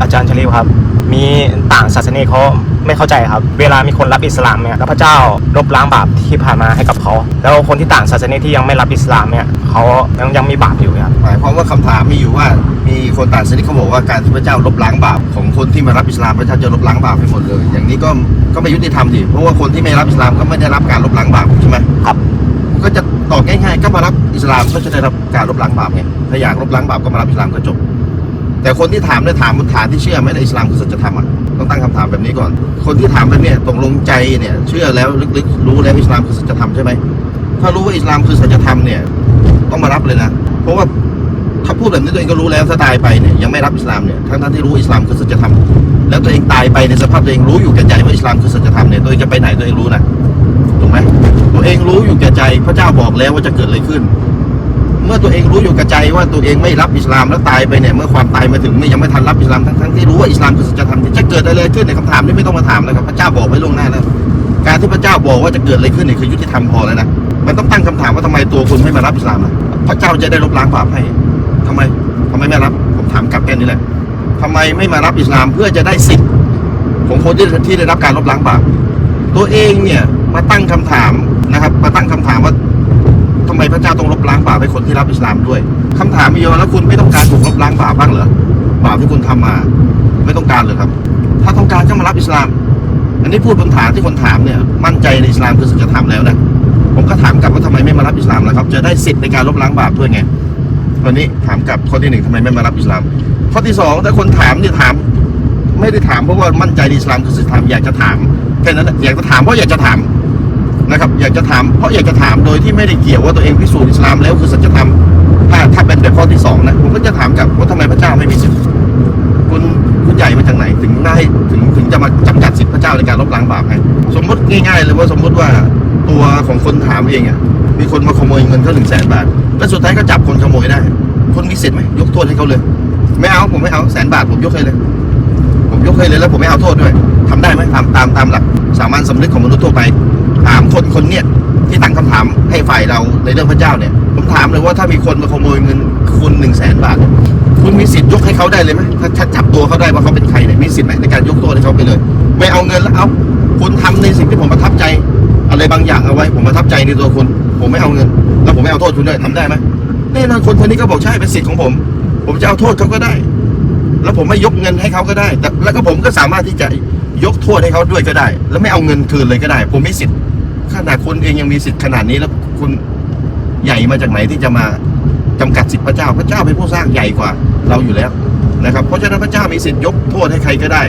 อาจารย์ชลีครับ มีต่างศาสนาเขาไม่เข้าใจครับ เวลามีคนรับอิสลามเนี่ยแล้วพระเจ้าลบล้างบาปที่ผ่านมาให้กับเขา แล้วคนที่ต่างศาสนาที่ยังไม่รับอิสลามเนี่ยเขายังยังมีบาปอยู่ครับหมายความว่าคำถามมีอยู่ว่ามีคนต่างศาสนาเขาบอกว่าการที่พระเจ้าลบล้างบาปของคนที่มารับอิสลามพระเจ้าจะลบล้างบาปให้หมดเลย อย่างนี้ก็ก็ไม่ยุติธรรมดิเพราะว่าคนที่ไม่รับอิสลามก็ไม่ได้รับการลบล้างบาปใช่ไหมครับก็จะตอบง่ายๆก็มารับอิสลามก็จะได้รับการลบล้างบาปไงถ้าอยากลบล้างบาปก็มารับอิสลามก็จบ แต่คนที่ถามเนี่ยถามบนฐานที่เชื่อไหมในอิสลามคือสัจธรรมอะต้องตั้งคำถามแบบนี้ก่อน คนที่ถามแบบเนี้ยตกลงใจเนี่ยเชื่อแล้วลึกๆรู้แล้วอิสลามคือสัจธรรมใช่ไหมถ้ารู้ว่าอิสลามคือสัจธรรมเนี่ยต้องมารับเลยนะเพราะว่าถ้าพูดแบบนี้ตัวเองก็รู้แล้วถ้าตายไปเนี่ยยังไม่รับอิสลามเนี่ยทั้งที่รู้อิสลามคือสัจธรรมแล้วตัวเองตายไปในสภาพตัวเองรู้อยู่แก่ใจว่าอิสลามคือสัจธรรมเนี่ยตัวเองจะไปไหนตัวเองรู้นะถูกไหมตัวเองรู้อยู่แก่ใจพระเจ้าบอกแล้วว่าจะเกิดอะไรขึ้น เมื่อตัวเองรู้อยู่กับใจว่าตัวเองไม่รับอิสลามแล้วตายไปเนี่ยเมื่อความตายมาถึงเนี่ยังไม่ทันรับอิสลามทั้งทั้งที่รู้ว่าอิสลามคือสัจธรรมจะเกิดอะไรขึ้นในคำถามนี้ไม่ต้องมาถามแล้วครับพระเจ้าบอกไว้ล่วงหน้าแล้วการที่พระเจ้าบอกว่าจะเกิดอะไรขึ้นเนี่ยคือยุติธรรมพอแล้วนะมันต้องตั้งคำถามว่าทำไมตัวคุณไม่มารับอิสลามล่ะพระเจ้าจะได้ลบล้างบาปให้ทำไมทำไมไม่รับผมถามกลับแค่นี้แหละทำไมไม่มารับอิสลามเพื่อจะได้สิทธิ์ของคนที่ที่ได้รับการลบล้างบาปตัวเองเนี่ยมาตั้งคำถามนะครับมาตั้งคำถามว่า ไมพระเจ้าต้องลบล้างบาปให้คนที่รับอิสลามด้วยคำถามมีอยู่แล้วคุณไม่ต้องการถูกลบล้างบาปบ้างเหรอบาปที่คุณทำมา ไม่ต้องการเลยครับ ถ้าต้องการก็มารับอิสลาม อันนี้พูดบนฐานที่คนถามเนี่ยมั่นใจในอิสลามคือสัจธรรมแล้วนะผมก็ถามกลับว่าทำไมไม่มารับอิสลามล่ะครับจะได้สิทธิ์ในการลบล้างบาปด้วยไงวันนี้ถามกลับข้อที่หนึ่งทำไมไม่มารับอิสลาม ข้อที่สองถ้าคนถามเนี่ยถาม ไม่ได้ถามเพราะว่ามั่นใจในอิสลามคือสัจธรรมอยากจะถามแค่นั้นอยากจะถามเพราะอยากจะถาม นะครับ อยากจะถามเพราะอยากจะถามโดยที่ไม่ได้เกี่ยวว่าตัวเองพิสูจน์อิสลามแล้วคือสัจธรรมถ้าถ้าเป็นแบบข้อที่สองนะผมก็จะถามกับว่าทำไมพระเจ้าไม่มีสิทธิ์คุณคุณใหญ่มาจากไหน ถึงได้ถึงถึงจะมาจำกัดสิทธิพระเจ้าในการลบล้างบาปให้สมมติง่ายๆเลยว่าสมมติว่าตัวของคนถามเองอะมีคนมาขโมยเงินเขาหนึ่งแสนบาทแล้วสุดท้ายก็จับคนขโมยได้ คนมีสิทธิ์ไหมยกโทษให้เขาเลย ไม่เอาผมไม่เอาแสนบาทผมยกให้เลย ผมยกให้เลยแล้วผมไม่เอาโทษด้วยทำได้ไหมตามตามตามหลักสามัญสำนึกของมนุษย์ทั่วไป ถามคนคนเนี้ยที่ตั้งคำถามให้ฝ่ายเราในเรื่องพระเจ้าเนี่ย ผมถามเลยว่าถ้ามีคนมาขโมยเงินคุณหนึ่งแสนบาท คุณมีสิทธิ์ยกให้เขาได้เลยไหมถ้าจับตัวเขาได้ว่าเขาเป็นใครเนี่ยมีสิทธิ์ไหมในการยกโทษให้เขาไปเลย ไม่เอาเงินแล้วเอาคุณทำในสิ่งที่ผมประทับใจ อะไรบางอย่างเอาไว้ ผมประทับใจในตัวคุณ ผมไม่เอาเงิน แล้วผมไม่เอาโทษคุณด้วยทำได้ไหมแน่นอนคนคนนี้ก็บอกใช่เป็นสิทธิ์ของผม ผมจะเอาโทษเขาก็ได้ แล้วผมไม่ยกเงินให้เขาก็ได้แต่แล้วก็ผมก็สามารถที่จะยกโทษให้เขาด้วยก็ได้ แล้วไม่เอาเงินคืนเลยก็ได้ ผมมีสิทธิ์ ขนาดคุณเองยังมีสิทธิ์ขนาดนี้แล้วคุณใหญ่มาจากไหนที่จะมาจำกัดสิทธิ์พระเจ้า พระเจ้าเป็นผู้สร้างใหญ่กว่าเราอยู่แล้วนะครับ เพราะฉะนั้นพระเจ้ามีสิทธิ์ยกโทษให้ใครก็ได้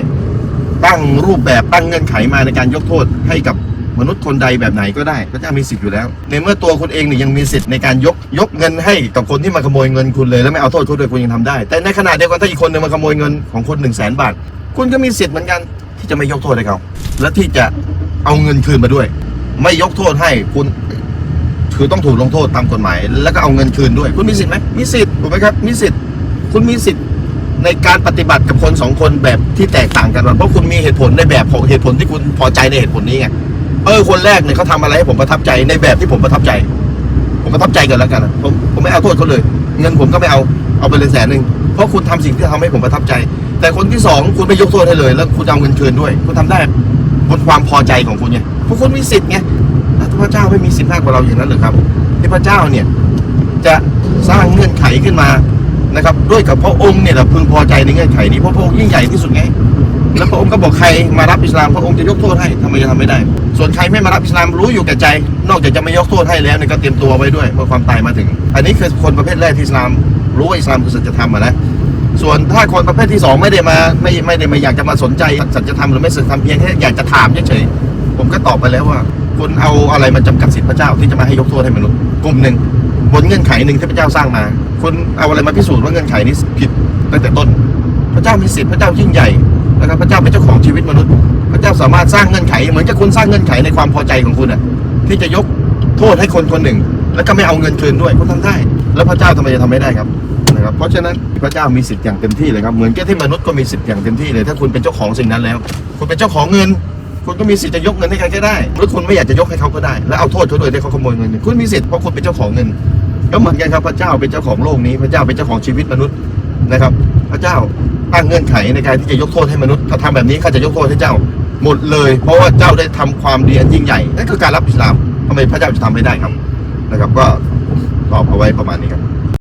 ตั้งรูปแบบตั้งเงื่อนไขมาในการยกโทษให้กับมนุษย์คนใดแบบไหนก็ได้พระเจ้ามีสิทธิ์อยู่แล้ว ในเมื่อตัวคุณเองเนี่ยยังมีสิทธิ์ในการยกยกเงินให้กับคนที่มาขโมยเงินคุณเลย แล้วไม่เอาโทษเขาด้วยคุณยังทำได้ แต่ในขณะเดียวกันถ้าอีกคนหนึงมาขโมยเงินของคุณหนึ่งแสนบาท คุณก็มีสิทธิ์เหมือนกันที่จะไม่ยกโทษให้เขาและที่จะเอาเงินคืนมาด้วย ไม่ยกโทษให้คุณคือต้องถูกลงโทษตามกฎหมาย แล้วก็เอาเงินคืนด้วย คุณมีสิทธิ์ไหมมีสิทธิ์ถูกไหมครับ มีสิทธิ์คุณมีสิทธิ์ในการปฏิบัติกับคนสองคนแบบที่แตกต่างกันเพราะคุณมีเหตุผลในแบบของเหตุผลที่คุณพอใจในเหตุผลนี้ไงเออคนแรกเนี่ยเขาทำอะไรให้ผมประทับใจในแบบที่ผมประทับใจ ผมประทับใจกันแล้วกันนะผมผมไม่เอาโทษเขาเลย เงินผมก็ไม่เอาเอาไปเลยแสนหนึ่งเพราะคุณทำสิ่งที่ทำให้ผมประทับใจ แต่คนที่สองคุณไม่ยกโทษให้เลย แล้วคุณเอาเงินคืนด้วย คุณทำได้ บนความพอใจของคุณไงพราะคุณมีสิทธิ์ไงแล้วพระเจ้าไม่มีสิทธิ์มากกว่าเราอย่างนั้นหรือครับที่พระเจ้าเนี่ยจะสร้างเงื่อนไขขึ้นมานะครับ ด้วยกับพระองค์เนี่ยแหละพึงพอใจในเงื่อนไขนี้เพราะพระองค์ยิ่งใหญ่ที่สุดไง แล้วพระองค์ก็บอกใครมารับอิสลามพระองค์จะยกโทษให้ทำไมจะทำไม่ได้ ส่วนใครไม่มารับอิสลามรู้อยู่แก่ใจ นอกจากจะไม่ยกโทษให้แล้วเนี่ยก็เตรียมตัวไว้ด้วยเมื่อความตายมาถึง อันนี้คือคนประเภทแรกที่อิสลามรู้ว่าอิสลามคือสัจธรรมนะ ส่วนถ้าคนประเภทที่สองไม่ได้มาไม่ไม่ได้มาอยากจะมาสนใจสัจธรรมหรือไม่สัจธรรมเพียงแค่อยากจะถามเฉยๆผมก็ตอบไปแล้วว่าคุณเอาอะไรมาจำกัดสิทธิพระเจ้าที่จะมาให้ยกโทษให้มนุษย์กลุ่มหนึ่งบนเงื่อนไขหนึ่งที่พระเจ้าสร้างมา คุณเอาอะไรมาพิสูจน์ว่าเงื่อนไขนี้ผิดตั้งแต่ต้น พระเจ้ามีสิทธิ์พระเจ้ายิ่งใหญ่นะครับพระเจ้าเป็นเจ้าของชีวิตมนุษย์ พระเจ้าสามารถสร้างเงื่อนไข เหมือนกับคุณสร้างเงื่อนไขในความพอใจของคุณอะที่จะยกโทษให้คนคนหนึ่ง แล้วก็ไม่เอาเงินคืนด้วยคุณทำได้ แล้วพระเจ้าทำไมจะทำไม่ได้ครับ นะครับเพราะฉะนั้นพระเจ้ามีสิทธิ์อย่างเต็มที่เลยครับเหมือนกับที่มนุษย์ก็มีสิทธิ์อย่างเต็มที่เลย ถ้าคุณเป็นเจ้าของสิ่งนั้นแล้ว คุณเป็นเจ้าของเงิน คุณก็มีสิทธิ์จะยกเงินให้ใครก็ได้หรือคุณไม่อยากจะยกให้เขาก็ได้ แล้วเอาโทษเขาด้วยที่เขาขโมยเงินคุณมีสิทธิ์เพราะคุณเป็นเจ้าของเงิน ก็เหมือนกันครับพระเจ้าเป็นเจ้าของโลกนี้ พระเจ้าเป็นเจ้าของชีวิตมนุษย์นะครับ พระเจ้าตั้งเงื่อนไขในการที่จะยกโทษให้มนุษย์ถ้าทำแบบนี้ข้าจะยกโทษให้เจ้าหมดเลย เพราะว่าเจ้าได้ทำความดีอันยิ่งใหญ่นั่นคือการรับอิสลามทำไมพระเจ้าจะทำไม่ได้ครับนะครับก็ตอบเอาไว้ประมาณนี้ครับ